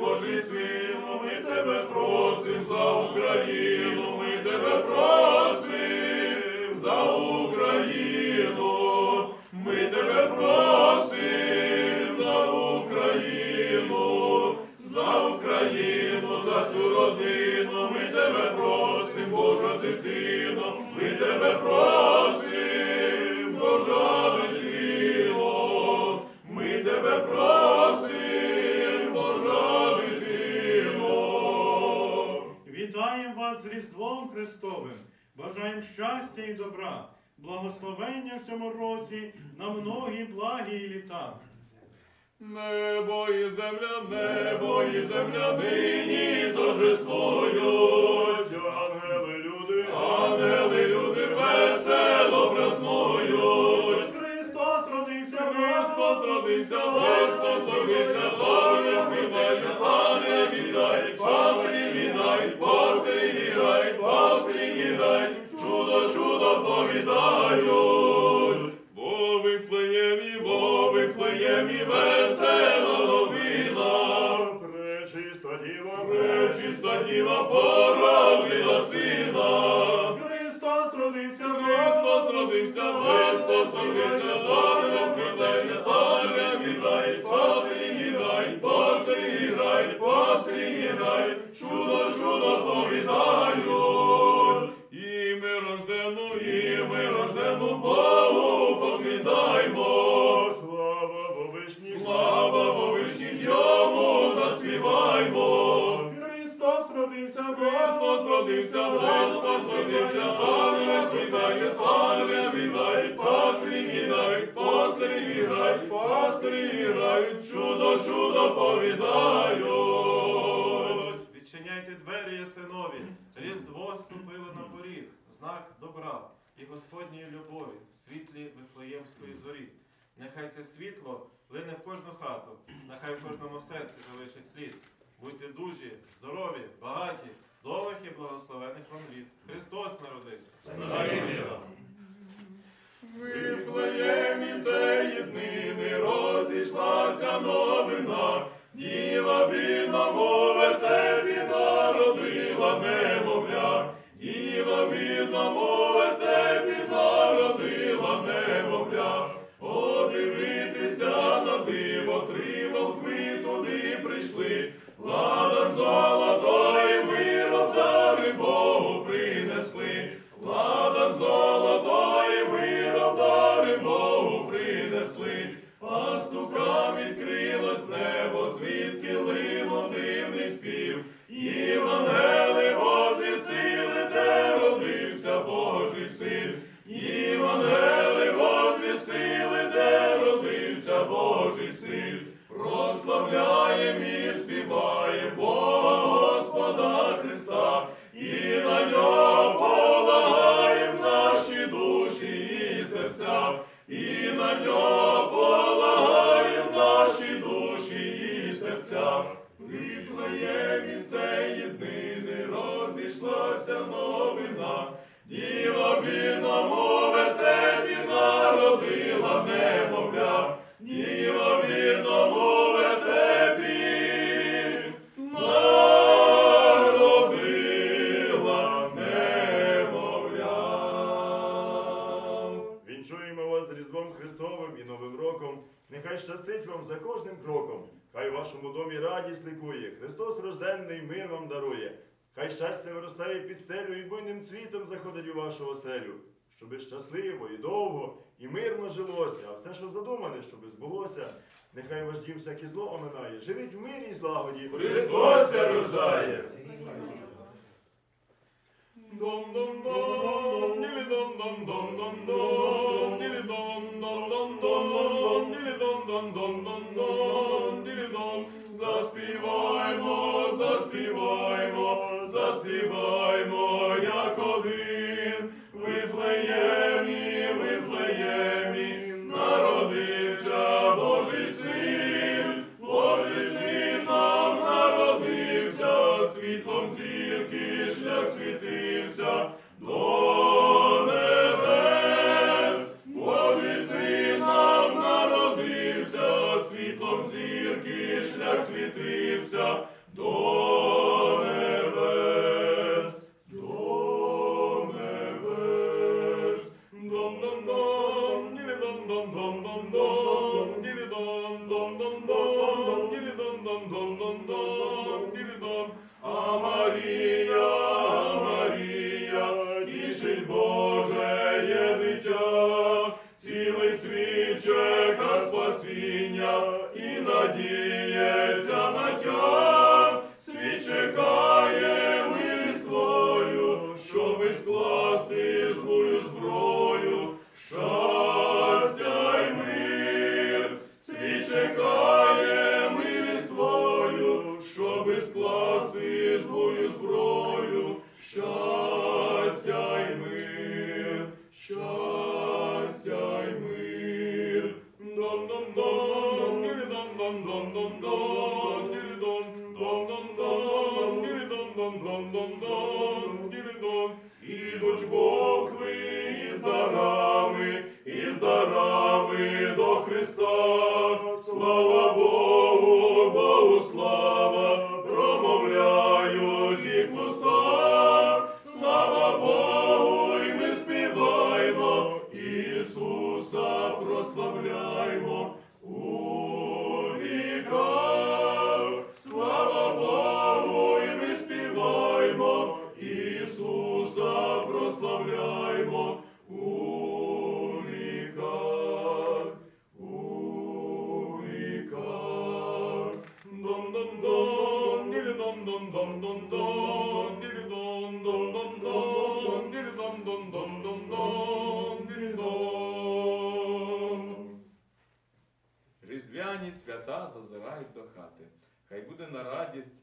Божий сину, ми тебе просим за Україну, ми тебе просим за Україну, ми тебе просим Вітаємо вас з Різдвом Христовим, бажаємо щастя і добра, благословення в цьому році на многі благі і літа. Небо і земля, небо і земля нині торжествують. Ангели, люди, Ангели, люди весело празнують. Христос родився, Христос родився, Пречиста діва породила сина. Христос родився, Христос родився, Христос родився, царя спитайся, царя спитай, пастирі гідай, пастирі гідай, пастирі гідай, чудо, чудо повідають. І ми рождену, і ми рождену Богу гідай, чудо, чудо повідають. Відчиняйте двері, синові, Різдво ступило на поріг, знак добра і Господньої любові, світлі Вифлеємської зорі. Нехай це світло лине в кожну хату, нехай в кожному серці залишить слід. Будьте дужі, здорові, багаті, довгих і благословених вам літ. Христос народився. Розійшлася новина, Діва бідному спів, Євангели возвістили, де родився Божий син, Євангели возвістили, де родився Божий син, прославляєм і співаєм Бога народила немовля, Діва вільному вертепі народила немовля. Вінчуємо вас з Різдвом Христовим і Новим роком. Нехай щастить вам за кожним кроком. Хай вашому домі радість ликує. Христос рожденний мир вам дарує. Хай щастя виростає під стелю і буйним цвітом заходить у вашу оселю. Щоби щасливо і довго, і мирно жилося, а все, що задумане, щоби збулося. Нехай ваш дім всяке зло оминає. Живіть в мирі і злагоді. Христос рождає. Заспіваймо, народився цілий світ чека спасіння і надіється на тя, світ чекає милість твою, щоби скласти злую зброю, щастя й мир, світ чекає милість твою, щоби скласти. Ідуть вовкви і дарами, Різдвяні свята зазирають до хати. Хай буде на радість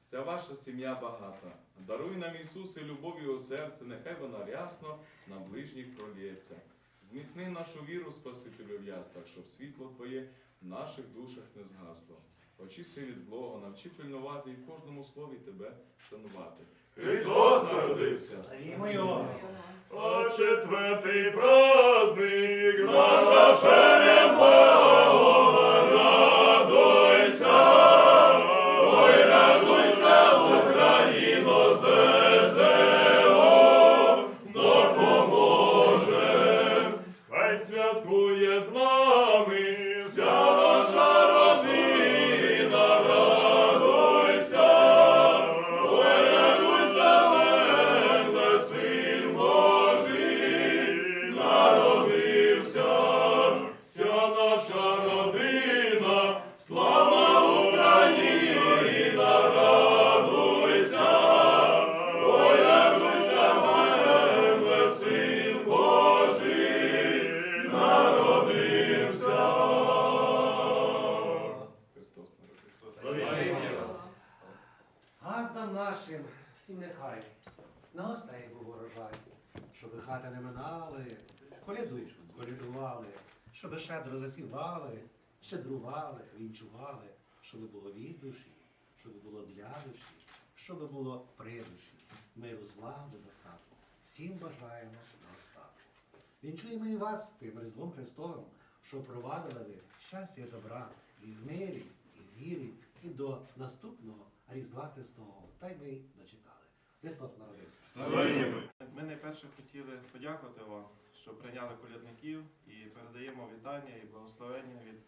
вся ваша сім'я багата. Даруй нам Ісусе любові у серце, нехай вона рясно на ближніх пролється. Зміцни нашу віру, Спасителю в яслах, щоб світло Твоє в наших душах не згасло. Очисти від злого, навчи пильнувати і в кожному слові Тебе шанувати. Христос народився. А четвертий праздник Наша перемога, всім нехай, на гостей був урожай, щоби хати не минали, колядуй, щоб колядували, щоби щедро засівали, щедрували, вінчували, щоби було від душі, щоби було для душі, щоби було при душі, миру злагоди достатку. Всім бажаємо на остатку. Вінчуємо і вас тим Різдвом Христовим, що провадили ви щастя добра і в мирі, і в вірі, і до наступного Різдва Христового. Та й ми дочекали. Христос народився. Славімо. Ми найперше хотіли подякувати вам, що прийняли колядників і передаємо вітання і благословення від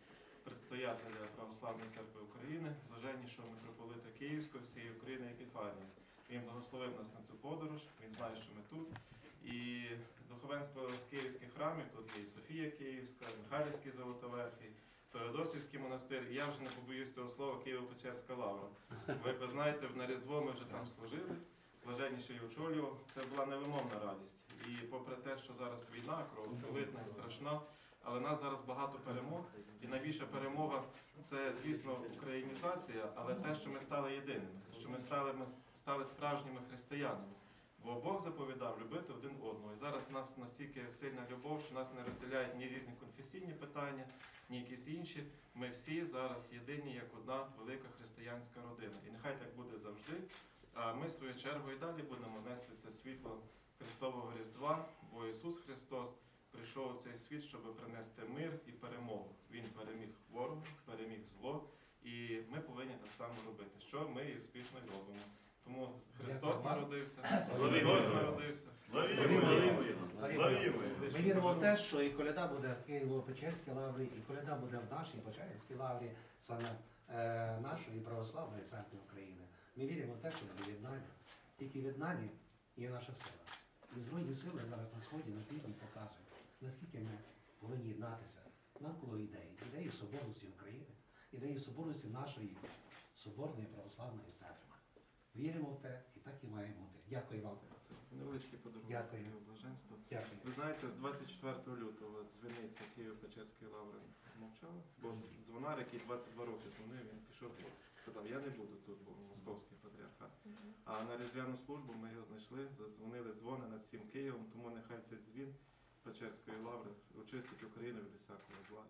предстоятеля Православної церкви України, блаженнішого митрополита Київського, всієї України Епіфанії. Він благословив нас на цю подорож, він знає, що ми тут. І духовенство київських храмів, тут є і Софія Київська, Михайлівський Золотоверхий, Феодосівський монастир, і я вже не побоюсь цього слова Києво-Печерська лавра. Ви, ви знаєте, на Різдво ми вже там служили, блаженніший очолював. Це була невимовна радість. І попри те, що зараз війна, кровопролитна і страшна, але нас зараз багато перемог. І найбільша перемога це, звісно, українізація, але те, що ми стали єдиними, що ми стали, ми стали справжніми християнами. Бо Бог заповідав любити один одного. І зараз в нас настільки сильна любов, що нас не розділяють ні різні конфесійні питання, ні якісь інші. Ми всі зараз єдині як одна велика християнська родина. І нехай так буде завжди. А ми, в свою чергу, і далі будемо нести це світло Христового Різдва, бо Ісус Христос прийшов у цей світ, щоб принести мир і перемогу. Він переміг ворога, переміг зло, і ми повинні так само робити, що ми і успішно робимо. Тому Христос народився. Христос народився. Славімо. Ми віримо в те, що і коляда буде в Києво-Печерській лаврі, і коляда буде в нашій Почаївській лаврі, саме нашої православної церкви України. Ми віримо в те, що ми єднані. Тільки в є наша сила. І Збройні сили зараз на сході, на півдні показують, наскільки ми повинні єднатися навколо ідеї, ідеї соборності України, ідеї соборності нашої соборної православної церкви. Віримо в те і так і маємо бути. Дякую вам. Це невеличкий подарунок. Дякую. Його блаженство. Дякую. Ви знаєте, з 24 лютого дзвіниця Києво-Печерської лаври мовчала, бо дзвонар, який 22 роки дзвонив, він пішов і сказав, я не буду тут, бо московський патріархат. А на різдвяну службу ми його знайшли, задзвонили дзвони над всім Києвом, тому нехай цей дзвін Печерської лаври очистить Україну від усякого зла.